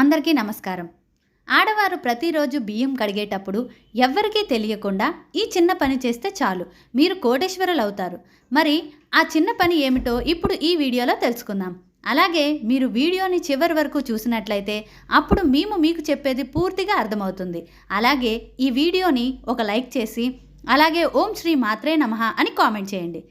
అందరికీ నమస్కారం. ఆడవారు ప్రతిరోజు బియ్యం కడిగేటప్పుడు ఎవ్వరికీ తెలియకుండా ఈ చిన్న పని చేస్తే చాలు మీరు కోటేశ్వరులు అవుతారు మరి ఆ చిన్న పని ఏమిటో ఇప్పుడు ఈ వీడియోలో తెలుసుకుందాం. అలాగే మీరు వీడియోని చివరి వరకు చూసినట్లయితే అప్పుడు మేము మీకు చెప్పేది పూర్తిగా అర్థమవుతుంది. అలాగే ఈ వీడియోని ఒక లైక్ చేసి అలాగే ఓం శ్రీ మాత్రే నమః అని కామెంట్ చేయండి.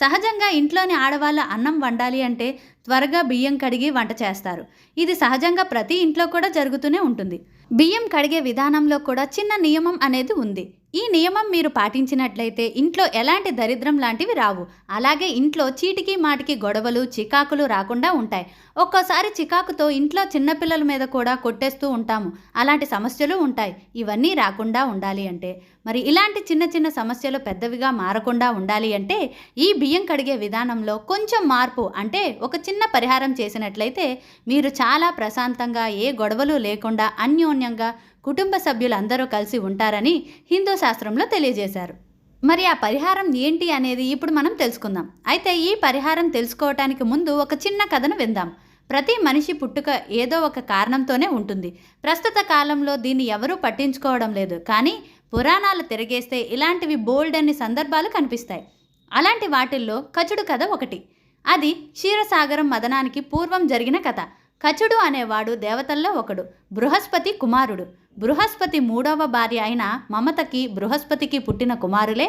సహజంగా ఇంట్లోని ఆడవాళ్ళ అన్నం వండాలి అంటే త్వరగా బియ్యం కడిగి వంట చేస్తారు. ఇది సహజంగా ప్రతి ఇంట్లో కూడా జరుగుతూనే ఉంటుంది. బియ్యం కడిగే విధానంలో కూడా చిన్న నియమం అనేది ఉంది. ఈ నియమం మీరు పాటించినట్లయితే ఇంట్లో ఎలాంటి దరిద్రం లాంటివి రావు. అలాగే ఇంట్లో చీటికి మాటికి గొడవలు చికాకులు రాకుండా ఉంటాయి. ఒక్కోసారి చికాకుతో ఇంట్లో చిన్నపిల్లల మీద కూడా కొట్టేస్తూ ఉంటాము. అలాంటి సమస్యలు ఉంటాయి. ఇవన్నీ రాకుండా ఉండాలి అంటే. మరి ఇలాంటి చిన్న చిన్న సమస్యలు పెద్దవిగా మారకుండా ఉండాలి అంటే ఈ బియ్యం కడిగే విధానంలో కొంచెం మార్పు అంటే ఒక చిన్న పరిహారం చేసినట్లయితే మీరు చాలా ప్రశాంతంగా ఏ గొడవలు లేకుండా అన్యోన్యంగా కుటుంబ సభ్యులందరూ కలిసి ఉంటారని హిందూ శాస్త్రంలో తెలియజేశారు. మరి ఆ పరిహారం ఏంటి అనేది ఇప్పుడు మనం తెలుసుకుందాం. అయితే ఈ పరిహారం తెలుసుకోవటానికి ముందు ఒక చిన్న కథను విందాం. ప్రతి మనిషి పుట్టుక ఏదో ఒక కారణంతోనే ఉంటుంది. ప్రస్తుత కాలంలో దీన్ని ఎవరూ పట్టించుకోవడం లేదు. కానీ పురాణాలు తిరిగేస్తే ఇలాంటివి బోల్డ్ అన్ని సందర్భాలు కనిపిస్తాయి. అలాంటి వాటిల్లో కచుడు కథ ఒకటి. అది క్షీరసాగరం మదనానికి పూర్వం జరిగిన కథ. కచుడు అనేవాడు దేవతల్లో ఒకడు. బృహస్పతి కుమారుడు. బృహస్పతి మూడవ భార్య అయిన మమతకి బృహస్పతికి పుట్టిన కుమారులే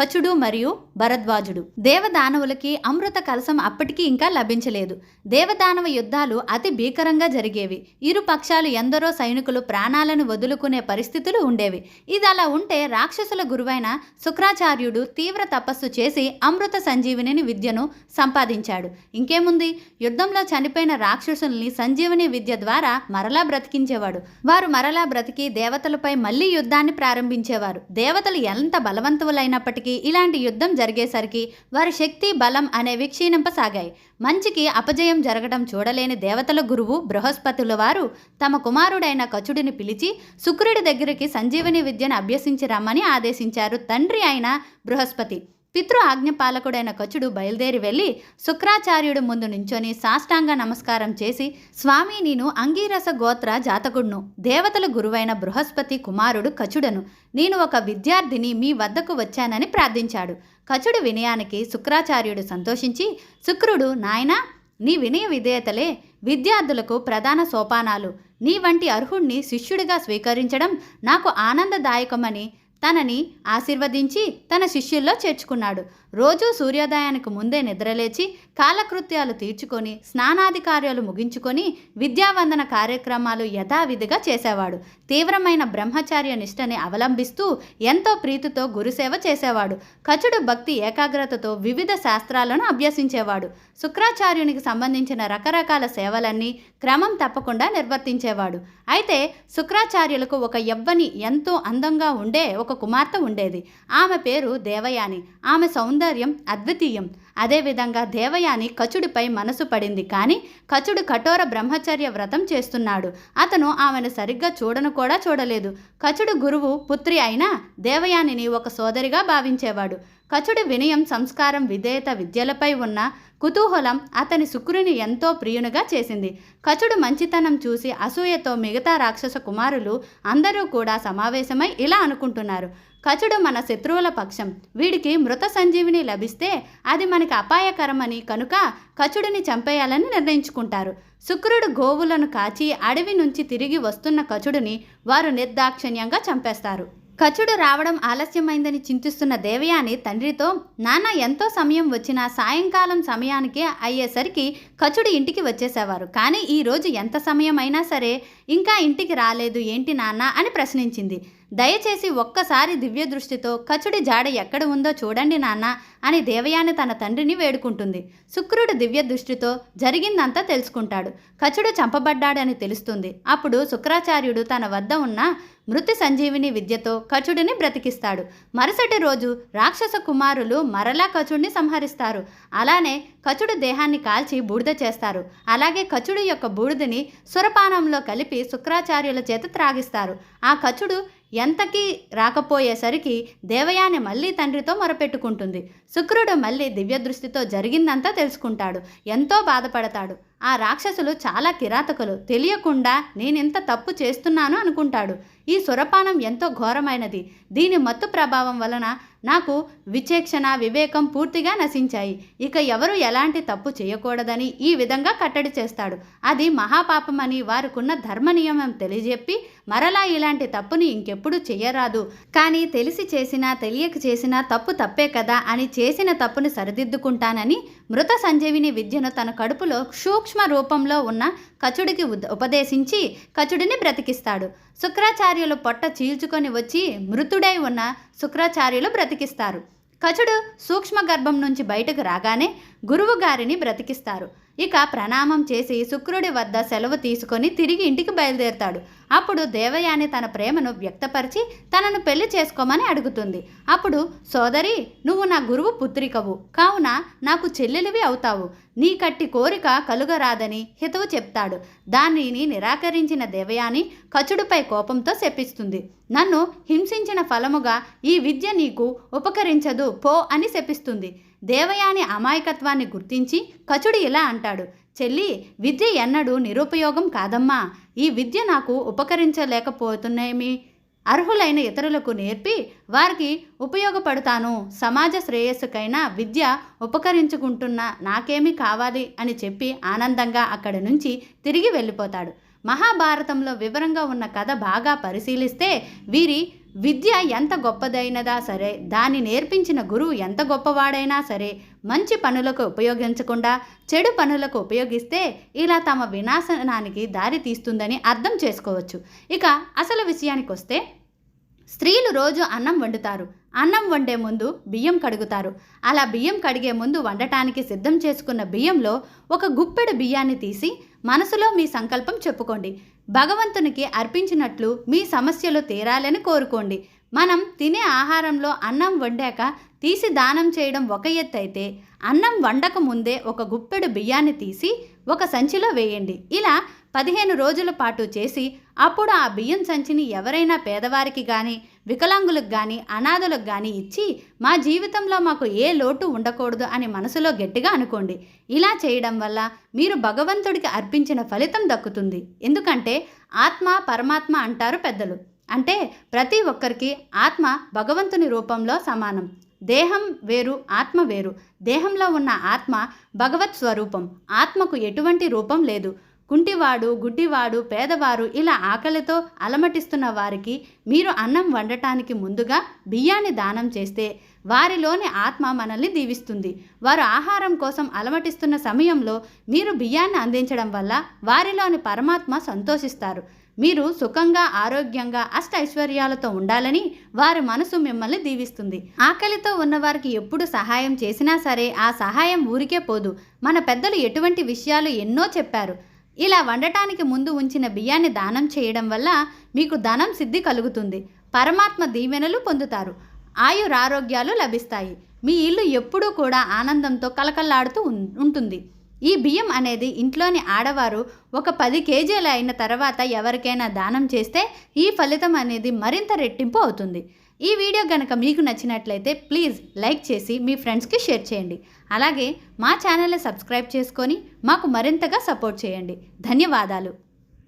కచుడు మరియు భరద్వాజుడు. దేవదానవులకి అమృత కలసం అప్పటికీ ఇంకా లభించలేదు. దేవదానవ యుద్ధాలు అతి భీకరంగా జరిగేవి. ఇరు పక్షాలు ఎందరో సైనికులు ప్రాణాలను వదులుకునే పరిస్థితులు ఉండేవి. ఇది అలా ఉంటే రాక్షసుల గురువైన శుక్రాచార్యుడు తీవ్ర తపస్సు చేసి అమృత సంజీవిని విద్యను సంపాదించాడు. ఇంకేముంది? యుద్ధంలో చనిపోయిన రాక్షసుల్ని సంజీవని విద్య ద్వారా మరలా బ్రతికించేవాడు. వారు మరలా బ్రతికి దేవతలపై మళ్ళీ యుద్ధాన్ని ప్రారంభించేవారు. దేవతలు ఎంత బలవంతులైనప్పటికీ ఇలాంటి యుద్ధం జరిగేసరికి వారి శక్తి బలం అనేవి క్షీణింపసాగాయి మంచికి అపజయం జరగడం చూడలేని దేవతల గురువు బృహస్పతుల వారు తమ కుమారుడైన కచుడిని పిలిచి శుక్రుడి దగ్గరికి సంజీవని విద్యను అభ్యసించి రమ్మని ఆదేశించారు తండ్రి అయిన బృహస్పతి. పితృ ఆజ్ఞపాలకుడైన కచుడు బయలుదేరి వెళ్ళి శుక్రాచార్యుడు ముందు నించొని సాష్టాంగ నమస్కారం చేసి స్వామి నేను అంగీరస గోత్ర జాతకుడును. దేవతల గురువైన బృహస్పతి కుమారుడు కచుడను. నేను ఒక విద్యార్థిని మీ వద్దకు వచ్చానని ప్రార్థించాడు కచుడు వినయానికి శుక్రాచార్యుడు సంతోషించి శుక్రుడు నాయనా నీ వినయ విధేయతలే విద్యార్థులకు ప్రధాన సోపానాలు. నీ వంటి అర్హుణ్ణి శిష్యుడిగా స్వీకరించడం నాకు ఆనందదాయకమని తనని ఆశీర్వదించి తన శిష్యుల్లో చేర్చుకున్నాడు. రోజూ సూర్యోదయానికి ముందే నిద్రలేచి కాలకృత్యాలు తీర్చుకొని స్నానాది కార్యాలు ముగించుకొని విద్యావందన కార్యక్రమాలు యథావిధిగా చేసేవాడు. తీవ్రమైన బ్రహ్మచార్య నిష్టని అవలంబిస్తూ ఎంతో ప్రీతితో గురుసేవ చేసేవాడు. కచుడు భక్తి ఏకాగ్రతతో వివిధ శాస్త్రాలను అభ్యసించేవాడు. శుక్రాచార్యునికి సంబంధించిన రకరకాల సేవలన్నీ క్రమం తప్పకుండా నిర్వర్తించేవాడు. అయితే శుక్రాచార్యులకు ఒక యవ్వని ఎంతో అందంగా ఉండే ఒక కుమార్తె ఉండేది. ఆమె పేరు దేవయాని. ఆమె సౌందర్యం అద్వితీయం. అదేవిధంగా దేవయాని కచుడిపై మనసు పడింది కానీ కచుడు కఠోర బ్రహ్మచర్య వ్రతం చేస్తున్నాడు. అతను ఆమెను సరిగ్గా చూడను కూడా చూడలేదు. కచుడు గురువు పుత్రి అయినా దేవయానిని ఒక సోదరిగా భావించేవాడు. కచుడి వినయం సంస్కారం విధేయత విద్యలపై ఉన్న కుతూహలం అతని శుక్రుని ఎంతో ప్రియునిగా చేసింది. కచుడు మంచితనం చూసి అసూయతో మిగతా రాక్షస కుమారులు అందరూ కూడా సమావేశమై ఇలా అనుకుంటున్నారు. కచుడు మన శత్రువుల పక్షం. వీడికి మృత సంజీవిని లభిస్తే అది మనకి అపాయకరమని కనుక కచుడిని చంపేయాలని నిర్ణయించుకుంటారు. శుక్రుడు గోవులను కాచి అడవి నుంచి తిరిగి వస్తున్న కచుడిని వారు నిర్దాక్షిణ్యంగా చంపేస్తారు. కచుడు రావడం ఆలస్యమైందని చింతిస్తున్న దేవయాని తండ్రితో నాన్న ఎంతో సమయం వచ్చినా సాయంకాలం సమయానికి అయ్యేసరికి కచుడు ఇంటికి వచ్చేసేవారు. కానీ ఈరోజు ఎంత సమయం అయినా సరే ఇంకా ఇంటికి రాలేదు ఏంటి నాన్న? అని ప్రశ్నించింది. దయచేసి ఒక్కసారి దివ్య దృష్టితో కచుడి జాడ ఎక్కడ ఉందో చూడండి నాన్న అని దేవయాని తన తండ్రిని వేడుకుంటుంది. శుక్రుడు దివ్య దృష్టితో జరిగిందంతా తెలుసుకుంటాడు. కచుడు చంపబడ్డాడని తెలుస్తుంది. అప్పుడు శుక్రాచార్యుడు తన వద్ద ఉన్న మృతి సంజీవిని విద్యతో కచుడిని బ్రతికిస్తాడు. మరుసటి రోజు రాక్షస కుమారులు మరలా కచుడిని సంహరిస్తారు. అలానే కచుడు దేహాన్ని కాల్చి బూడిద చేస్తారు. అలాగే కచుడు యొక్క బూడిదని సురపానంలో కలిపి శుక్రాచార్యుల చేత త్రాగిస్తారు. ఆ కచుడు ఎంతకీ రాకపోయేసరికి దేవయాని మళ్ళీ తండ్రితో మొరపెట్టుకుంటుంది. శుక్రుడు మళ్ళీ దివ్య దృష్టితో జరిగిందంతా తెలుసుకుంటాడు. ఎంతో బాధపడతాడు. ఆ రాక్షసులు చాలా కిరాతకులు. తెలియకుండా నేనెంత తప్పు చేస్తున్నాను అనుకుంటాడు. ఈ సురపానం ఎంతో ఘోరమైనది. దీని మత్తు ప్రభావం వలన నాకు విచేక్షణ వివేకం పూర్తిగా నశించాయి. ఇక ఎవరు ఎలాంటి తప్పు చేయకూడదని ఈ విధంగా కట్టడి చేస్తాడు. అది మహాపాపమని వారికున్న ధర్మ నియమం తెలియజెప్పి మరలా ఇలాంటి తప్పుని ఇంకెప్పుడు చేయరాదు. కానీ తెలిసి చేసినా తెలియక చేసినా తప్పు తప్పే కదా అని చేసిన తప్పుని సరిదిద్దుకుంటానని మృత సంజీవిని విద్యను తన కడుపులో సూక్ష్మ రూపంలో ఉన్న కచుడికి ఉపదేశించి కచుడిని బ్రతికిస్తాడు. శుక్రాచార్యులు పొట్ట చీల్చుకొని వచ్చి మృతుడై ఉన్న శుక్రాచార్యులు బ్రతికిస్తారు. కచుడు సూక్ష్మ గర్భం నుంచి బయటకు రాగానే గురువు గారిని బ్రతికిస్తారు. ఇక ప్రణామం చేసి శుక్రుడి వద్ద సెలవు తీసుకొని తిరిగి ఇంటికి బయలుదేరుతాడు. అప్పుడు దేవయాని తన ప్రేమను వ్యక్తపరిచి తనను పెళ్ళి చేసుకోమని అడుగుతుంది. అప్పుడు సోదరి నువ్వు నా గురువు పుత్రికవు. కావున నాకు చెల్లెలివి అవుతావు. నీ కట్టి కోరిక కలుగరాదని హితవు చెప్తాడు. దానిని నిరాకరించిన దేవయాని కచుడుపై కోపంతో శపిస్తుంది. నన్ను హింసించిన ఫలముగా ఈ విద్య నీకు ఉపకరించదు. పో అని శపిస్తుంది. దేవయాని అమాయకత్వాన్ని గుర్తించి కచుడు ఇలా అంటాడు చెల్లి విద్య ఎన్నడూ నిరుపయోగం కాదమ్మా. ఈ విద్య నాకు ఉపకరించలేకపోతున్నాయేమి? అర్హులైన ఇతరులకు నేర్పి వారికి ఉపయోగపడతాను. సమాజ శ్రేయస్సుకైనా విద్య ఉపకరించుకుంటున్న నాకేమి కావాలి? అని చెప్పి ఆనందంగా అక్కడి నుంచి తిరిగి వెళ్ళిపోతాడు. మహాభారతంలో వివరంగా ఉన్న కథ బాగా పరిశీలిస్తే వీరి విద్య ఎంత గొప్పదైనదా సరే దాన్ని నేర్పించిన గురువు ఎంత గొప్పవాడైనా సరే మంచి పనులకు ఉపయోగించకుండా చెడు పనులకు ఉపయోగిస్తే ఇలా తమ వినాశనానికి దారి తీస్తుందని అర్థం చేసుకోవచ్చు. ఇక అసలు విషయానికి వస్తే స్త్రీలు రోజు అన్నం వండుతారు. అన్నం వండే ముందు బియ్యం కడుగుతారు. అలా బియ్యం కడిగే ముందు వండటానికి సిద్ధం చేసుకున్న బియ్యంలో ఒక గుప్పెడు బియ్యాన్ని తీసి మనసులో మీ సంకల్పం చెప్పుకోండి. భగవంతునికి అర్పించినట్లు మీ సమస్యలు తీరాలని కోరుకోండి. మనం తినే ఆహారంలో అన్నం వండాక తీసి దానం చేయడం ఒక ఎత్తు అయితే అన్నం వండక ముందే ఒక గుప్పెడు బియ్యాన్ని తీసి ఒక సంచిలో వేయండి. ఇలా పదిహేను రోజుల పాటు చేసి అప్పుడు ఆ బియ్యం సంచిని ఎవరైనా పేదవారికి కానీ వికలాంగులకు కానీ అనాథులకు కానీ ఇచ్చి మా జీవితంలో మాకు ఏ లోటు ఉండకూడదు అని మనసులో గట్టిగా అనుకోండి. ఇలా చేయడం వల్ల మీరు భగవంతుడికి అర్పించిన ఫలితం దక్కుతుంది. ఎందుకంటే ఆత్మ పరమాత్మ అంటారు పెద్దలు. అంటే ప్రతి ఒక్కరికి ఆత్మ భగవంతుని రూపంలో సమానం. దేహం వేరు ఆత్మ వేరు. దేహంలో ఉన్న ఆత్మ భగవత్ స్వరూపం. ఆత్మకు ఎటువంటి రూపం లేదు. కుంటివాడు గుడ్డివాడు పేదవారు ఇలా ఆకలితో అలమటిస్తున్న వారికి మీరు అన్నం వండటానికి ముందుగా బియ్యాన్ని దానం చేస్తే వారిలోని ఆత్మ మనల్ని దీవిస్తుంది. వారు ఆహారం కోసం అలమటిస్తున్న సమయంలో మీరు బియ్యాన్ని అందించడం వల్ల వారిలోని పరమాత్మ సంతోషిస్తారు. మీరు సుఖంగా ఆరోగ్యంగా అష్ట ఐశ్వర్యాలతో ఉండాలని వారి మనసు మిమ్మల్ని దీవిస్తుంది. ఆకలితో ఉన్నవారికి ఎప్పుడు సహాయం చేసినా సరే ఆ సహాయం ఊరికే పోదు. మన పెద్దలు ఎటువంటి విషయాలు ఎన్నో చెప్పారు. ఇలా వండటానికి ముందు ఉంచిన బియ్యాన్ని దానం చేయడం వల్ల మీకు ధనం సిద్ధి కలుగుతుంది. పరమాత్మ దీవెనలు పొందుతారు. ఆయురారోగ్యాలు లభిస్తాయి. మీ ఇల్లు ఎప్పుడూ కూడా ఆనందంతో కలకల్లాడుతూ ఉంటుంది. ఈ బియ్యం అనేది ఇంట్లోని ఆడవారు ఒక పది కేజీలు అయిన తర్వాత ఎవరికైనా దానం చేస్తే ఈ ఫలితం అనేది మరింత రెట్టింపు అవుతుంది. ఈ వీడియో కనుక మీకు నచ్చినట్లయితే ప్లీజ్ లైక్ చేసి మీ ఫ్రెండ్స్కి షేర్ చేయండి. అలాగే మా ఛానల్ని సబ్స్క్రైబ్ చేసుకొని మాకు మరింతగా సపోర్ట్ చేయండి. ధన్యవాదాలు.